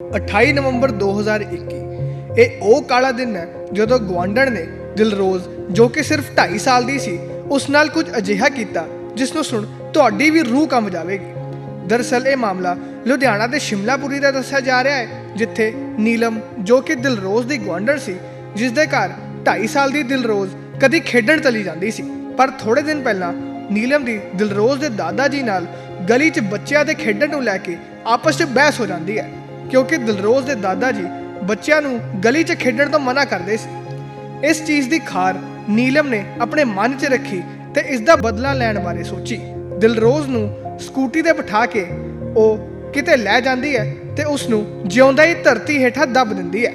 28 ਨਵੰਬਰ 2021 ਇਹ ਉਹ ਕਾਲਾ ਦਿਨ ਹੈ ਜਦੋਂ ਗਵਾਂਡਣ ਨੇ ਦਿਲਰੋਜ਼, ਜੋ ਕਿ ਸਿਰਫ 2.5 ਸਾਲ ਦੀ ਸੀ, ਉਸ ਨਾਲ ਕੁਝ ਅਜਿਹਾ ਕੀਤਾ ਜਿਸ ਨੂੰ ਸੁਣ ਤੁਹਾਡੀ ਵੀ ਰੂਹ ਕੰਬ ਜਾਵੇਗੀ। ਦਰਅਸਲ ਇਹ ਮਾਮਲਾ ਲੁਧਿਆਣਾ ਦੇ ਸ਼ਿਮਲਾਪੁਰੀ ਦਾ ਦੱਸਿਆ ਜਾ ਰਿਹਾ ਹੈ, ਜਿੱਥੇ ਨੀਲਮ, ਜੋ ਕਿ ਦਿਲਰੋਜ਼ ਦੀ ਗਵਾਂਡਣ ਸੀ ਜਿਸ ਦੇ ਘਰ 2.5 ਸਾਲ ਦੀ ਦਿਲਰੋਜ਼ ਕਦੀ ਖੇਡਣ ਚਲੀ ਜਾਂਦੀ ਸੀ। ਪਰ ਥੋੜੇ ਦਿਨ ਪਹਿਲਾਂ ਨੀਲਮ ਦੀ ਦਿਲਰੋਜ਼ ਦੇ ਦਾਦਾ ਜੀ ਨਾਲ ਗਲੀ 'ਚ ਬੱਚਿਆਂ ਦੇ ਖੇਡਣ ਨੂੰ ਲੈ ਕੇ ਆਪਸ 'ਚ ਬਹਿਸ ਹੋ ਜਾਂਦੀ ਹੈ। ਕਿਉਂਕਿ ਦਿਲਰੋਜ਼ ਦੇ ਦਾਦਾ ਜੀ ਬੱਚਿਆਂ ਨੂੰ ਗਲੀ 'ਚ ਖੇਡਣ ਤੋਂ ਮਨਾ ਕਰਦੇ ਸੀ। ਇਸ ਚੀਜ਼ ਦੀ ਖਾਰ ਨੀਲਮ ਨੇ ਆਪਣੇ ਮਨ 'ਚ ਰੱਖੀ ਤੇ ਇਸ ਦਾ ਬਦਲਾ ਲੈਣ ਬਾਰੇ ਸੋਚੀ। ਦਿਲਰੋਜ਼ ਨੂੰ ਸਕੂਟੀ ਤੇ ਬਿਠਾ ਕੇ ਉਹ ਕਿਤੇ ਲੈ ਜਾਂਦੀ ਹੈ ਤੇ ਉਸ ਨੂੰ ਜਿਉਂਦਾ ਹੀ ਧਰਤੀ ਹੇਠਾਂ ਦੱਬ ਦਿੰਦੀ ਹੈ।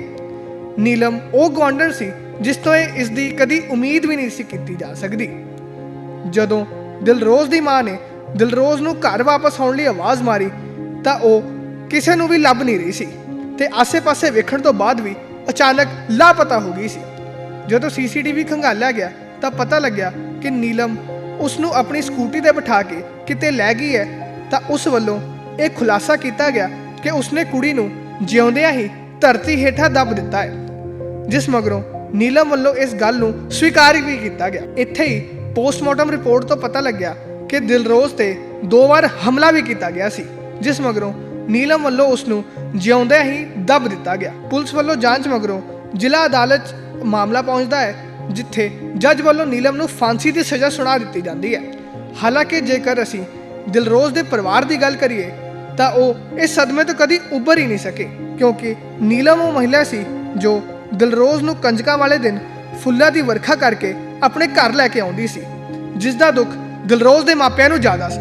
ਨੀਲਮ ਉਹ ਗਵਾਂਡਰ ਸੀ ਜਿਸ ਤੋਂ ਇਹ ਇਸ ਦੀ ਕਦੀ ਉਮੀਦ ਵੀ ਨਹੀਂ ਸੀ ਕੀਤੀ ਜਾ ਸਕਦੀ। ਜਦੋਂ ਦਿਲਰੋਜ਼ ਦੀ ਮਾਂ ਨੇ ਦਿਲਰੋਜ਼ ਨੂੰ ਘਰ ਵਾਪਸ ਆਉਣ ਲਈ ਆਵਾਜ਼ ਮਾਰੀ ਤਾਂ ਉਹ ਕਿਸੇ ਨੂੰ ਵੀ ਲੱਭ ਨਹੀਂ ਰਹੀ ਸੀ ਤੇ ਆਸੇ-ਪਾਸੇ ਵੇਖਣ ਤੋਂ ਬਾਅਦ ਵੀ ਅਚਾਨਕ ਲਾਪਤਾ ਹੋ ਗਈ ਸੀ। ਜਦੋਂ ਸੀਸੀਟੀਵੀ ਖੰਗਾਲਿਆ ਗਿਆ ਤਾਂ ਪਤਾ ਲੱਗਿਆ ਕਿ ਨੀਲਮ ਉਸ ਨੂੰ ਆਪਣੀ ਸਕੂਟੀ ਤੇ ਬਿਠਾ ਕੇ ਕਿਤੇ ਲੈ ਗਈ ਹੈ ਤਾਂ ਉਸ ਵੱਲੋਂ ਇਹ ਖੁਲਾਸਾ ਕੀਤਾ ਗਿਆ ਕਿ ਉਸਨੇ ਕੁੜੀ ਨੂੰ ਜਿਉਂਦਿਆਂ ਹੀ ਧਰਤੀ ਹੇਠਾਂ ਦੱਬ ਦਿੱਤਾ ਹੈ, ਜਿਸ ਮਗਰੋਂ ਨੀਲਮ ਵੱਲੋਂ ਇਸ ਗੱਲ ਨੂੰ ਸਵੀਕਾਰ ਵੀ ਕੀਤਾ ਗਿਆ। ਇੱਥੇ ਹੀ ਪੋਸਟਮਾਰਟਮ ਰਿਪੋਰਟ ਤੋਂ ਪਤਾ ਲੱਗਿਆ ਕਿ ਦਿਲਰੋਜ਼ ਤੇ ਦੋ ਵਾਰ ਹਮਲਾ ਵੀ ਕੀਤਾ ਗਿਆ ਸੀ, ਜਿਸ ਮਗਰੋਂ ਨੀਲਮ ਵੱਲੋਂ ਉਸ ਨੂੰ ਜਿਉਂਦਿਆਂ ਹੀ ਦੱਬ ਦਿੱਤਾ ਗਿਆ। ਪੁਲਿਸ ਵੱਲੋਂ ਜਾਂਚ ਮਗਰੋਂ ਜ਼ਿਲ੍ਹਾ ਅਦਾਲਤ 'ਚ ਮਾਮਲਾ ਪਹੁੰਚਦਾ ਹੈ, ਜਿੱਥੇ ਜੱਜ ਵੱਲੋਂ ਨੀਲਮ ਨੂੰ ਫਾਂਸੀ ਦੀ ਸਜ਼ਾ ਸੁਣਾ ਦਿੱਤੀ ਜਾਂਦੀ ਹੈ। ਹਾਲਾਂਕਿ ਜੇਕਰ ਅਸੀਂ ਦਿਲਰੋਜ਼ ਦੇ ਪਰਿਵਾਰ ਦੀ ਗੱਲ ਕਰੀਏ, ਤਾਂ ਉਹ ਇਸ ਸਦਮੇ ਤੋਂ ਕਦੀ ਉੱਭਰ ਹੀ ਨਹੀਂ ਸਕੇ, ਕਿਉਂਕਿ ਨੀਲਮ ਉਹ ਮਹਿਲਾ ਸੀ ਜੋ ਦਿਲਰੋਜ਼ ਨੂੰ ਕੰਜਕਾਂ ਵਾਲੇ ਦਿਨ ਫੁੱਲਾਂ ਦੀ ਵਰਖਾ ਕਰਕੇ ਆਪਣੇ ਘਰ ਲੈ ਕੇ ਆਉਂਦੀ ਸੀ ਜਿਸ ਦਾ ਦੁੱਖ ਦਿਲਰੋਜ਼ ਦੇ ਮਾਪਿਆਂ ਨੂੰ ਜ਼ਿਆਦਾ ਸੀ।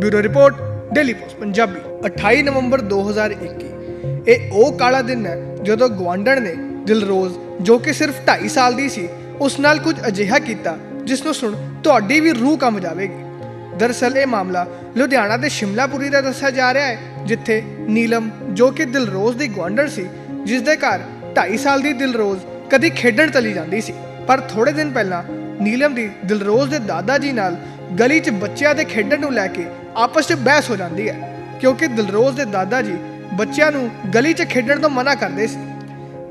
Bureau report daily post, Punjabi 28 ਨਵੰਬਰ 2021 ਇਹ ਉਹ ਕਾਲਾ ਦਿਨ ਹੈ ਜਦੋਂ ਗਵਾਂਡਣ ਨੇ ਦਿਲਰੋਜ਼, ਜੋ ਕਿ ਸਿਰਫ 2.5 ਸਾਲ ਦੀ ਸੀ, ਉਸ ਨਾਲ ਕੁਝ ਅਜਿਹਾ ਕੀਤਾ ਜਿਸ ਨੂੰ ਸੁਣ ਤੁਹਾਡੀ ਵੀ ਰੂਹ ਕੰਬ ਜਾਵੇਗੀ। ਦਰਅਸਲ ਇਹ ਮਾਮਲਾ ਲੁਧਿਆਣਾ ਦੇ ਸ਼ਿਮਲਾਪੁਰੀ ਦਾ ਦੱਸਿਆ ਜਾ ਰਿਹਾ ਹੈ, ਜਿੱਥੇ ਨੀਲਮ, ਜੋ ਕਿ ਦਿਲਰੋਜ਼ ਦੀ ਗਵਾਂਡਣ ਸੀ, ਜਿਸ ਦੇ ਘਰ 2.5 ਸਾਲ ਦੀ ਦਿਲਰੋਜ਼ ਕਦੀ ਖੇਡਣ ਚਲੀ ਜਾਂਦੀ ਸੀ। ਪਰ ਥੋੜੇ ਦਿਨ ਪਹਿਲਾਂ ਨੀਲਮ ਦੀ ਦਿਲਰੋਜ਼ ਦੇ ਦਾਦਾ ਜੀ ਨਾਲ ਗਲੀ 'ਚ ਬੱਚਿਆਂ ਦੇ ਖੇਡਣ ਨੂੰ ਲੈ ਕੇ ਆਪਸ 'ਚ ਬਹਿਸ ਹੋ ਜਾਂਦੀ ਹੈ, ਕਿਉਂਕਿ ਦਿਲਰੋਜ਼ ਦੇ ਦਾਦਾ ਜੀ ਬੱਚਿਆਂ ਨੂੰ ਗਲੀ 'ਚ ਖੇਡਣ ਤੋਂ ਮਨਾ ਕਰਦੇ ਸੀ।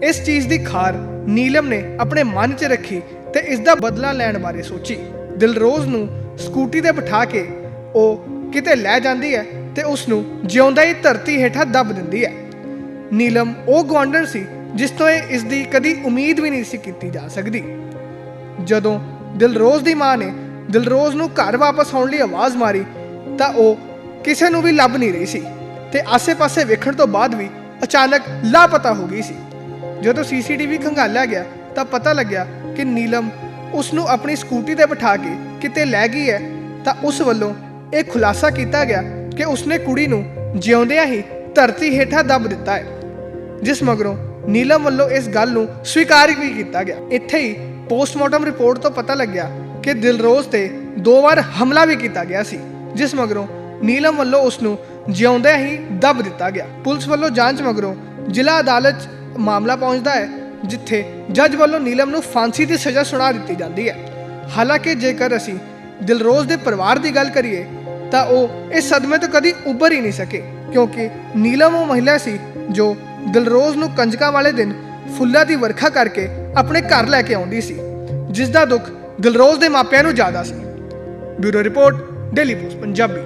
ਇਸ ਚੀਜ਼ ਦੀ ਖਾਰ ਨੀਲਮ ਨੇ ਆਪਣੇ ਮਨ 'ਚ ਰੱਖੀ ਤੇ ਇਸ ਦਾ ਬਦਲਾ ਲੈਣ ਬਾਰੇ ਸੋਚੀ। ਦਿਲਰੋਜ਼ ਨੂੰ ਸਕੂਟੀ ਤੇ ਬਿਠਾ ਕੇ ਉਹ ਕਿਤੇ ਲੈ ਜਾਂਦੀ ਹੈ ਤੇ ਉਸ ਨੂੰ ਜਿਉਂਦਾ ਹੀ ਧਰਤੀ ਹੇਠਾਂ ਦੱਬ ਦਿੰਦੀ ਹੈ। ਨੀਲਮ ਉਹ ਗਵਾਂਡਰ ਸੀ ਜਿਸ ਤੋਂ ਇਹ ਇਸ ਦੀ ਕਦੀ ਉਮੀਦ ਵੀ ਨਹੀਂ ਸੀ ਕੀਤੀ ਜਾ ਸਕਦੀ। ਜਦੋਂ ਦਿਲਰੋਜ਼ ਦੀ ਮਾਂ ਨੇ ਦਿਲਰੋਜ਼ ਨੂੰ ਘਰ ਵਾਪਸ ਆਉਣ ਲਈ ਆਵਾਜ਼ ਮਾਰੀ ਤਾਂ ਉਹ ਕਿਸੇ ਨੂੰ ਵੀ ਲੱਭ ਨਹੀਂ ਰਹੀ ਸੀ ਤੇ ਆਸੇ-ਪਾਸੇ ਵੇਖਣ ਤੋਂ ਬਾਅਦ ਵੀ ਅਚਾਨਕ ਲਾਪਤਾ ਹੋ ਗਈ ਸੀ। ਜਦੋਂ ਸੀਸੀਟੀਵੀ ਖੰਗਾਲਿਆ ਗਿਆ ਤਾਂ ਪਤਾ ਲੱਗਿਆ ਕਿ ਨੀਲਮ ਉਸ ਨੂੰ ਆਪਣੀ ਸਕੂਟੀ ਤੇ ਬਿਠਾ ਕੇ ਕਿਤੇ ਲੈ ਗਈ ਹੈ ਤਾਂ ਉਸ ਵੱਲੋਂ ਇਹ ਖੁਲਾਸਾ ਕੀਤਾ ਗਿਆ ਕਿ ਉਸਨੇ ਕੁੜੀ ਨੂੰ ਜਿਉਂਦਿਆਂ ਹੀ ਧਰਤੀ ਹੇਠਾਂ ਦੱਬ ਦਿੱਤਾ ਹੈ, ਜਿਸ ਮਗਰੋਂ ਨੀਲਮ ਵੱਲੋਂ ਇਸ ਗੱਲ ਨੂੰ ਸਵੀਕਾਰ ਵੀ ਕੀਤਾ ਗਿਆ। ਇੱਥੇ ਹੀ ਪੋਸਟਮਾਰਟਮ ਰਿਪੋਰਟ ਤੋਂ ਪਤਾ ਲੱਗਿਆ ਕਿ ਦਿਲਰੋਜ਼ ਤੇ ਦੋ ਵਾਰ ਹਮਲਾ ਵੀ ਕੀਤਾ ਗਿਆ ਸੀ। ਜਿਸ ਮਗਰੋਂ ਨੀਲਮ ਵੱਲੋਂ ਉਸ ਨੂੰ ਜਿਉਂਦਿਆਂ ਹੀ ਦੱਬ ਦਿੱਤਾ ਗਿਆ। ਪੁਲਿਸ ਵੱਲੋਂ ਜਾਂਚ ਮਗਰੋਂ ਜ਼ਿਲ੍ਹਾ ਅਦਾਲਤ 'ਚ ਮਾਮਲਾ ਪਹੁੰਚਦਾ ਹੈ, ਜਿੱਥੇ ਜੱਜ ਵੱਲੋਂ ਨੀਲਮ ਨੂੰ ਫਾਂਸੀ ਦੀ ਸਜ਼ਾ ਸੁਣਾ ਦਿੱਤੀ ਜਾਂਦੀ ਹੈ। ਹਾਲਾਂਕਿ ਜੇਕਰ ਅਸੀਂ ਦਿਲਰੋਜ਼ ਦੇ ਪਰਿਵਾਰ ਦੀ ਗੱਲ ਕਰੀਏ, ਤਾਂ ਉਹ ਇਸ ਸਦਮੇ ਤੋਂ ਕਦੀ ਉੱਭਰ ਹੀ ਨਹੀਂ ਸਕੇ, ਕਿਉਂਕਿ ਨੀਲਮ ਉਹ ਮਹਿਲਾ ਸੀ ਜੋ ਦਿਲਰੋਜ਼ ਨੂੰ ਕੰਜਕਾਂ ਵਾਲੇ ਦਿਨ ਫੁੱਲਾਂ ਦੀ ਵਰਖਾ ਕਰਕੇ ਆਪਣੇ ਘਰ ਲੈ ਕੇ ਆਉਂਦੀ ਸੀ ਜਿਸ ਦਾ ਦੁੱਖ ਦਿਲਰੋਜ਼ ਦੇ ਮਾਪਿਆਂ ਨੂੰ ਜ਼ਿਆਦਾ ਸੀ। Bureau report daily post Punjabi.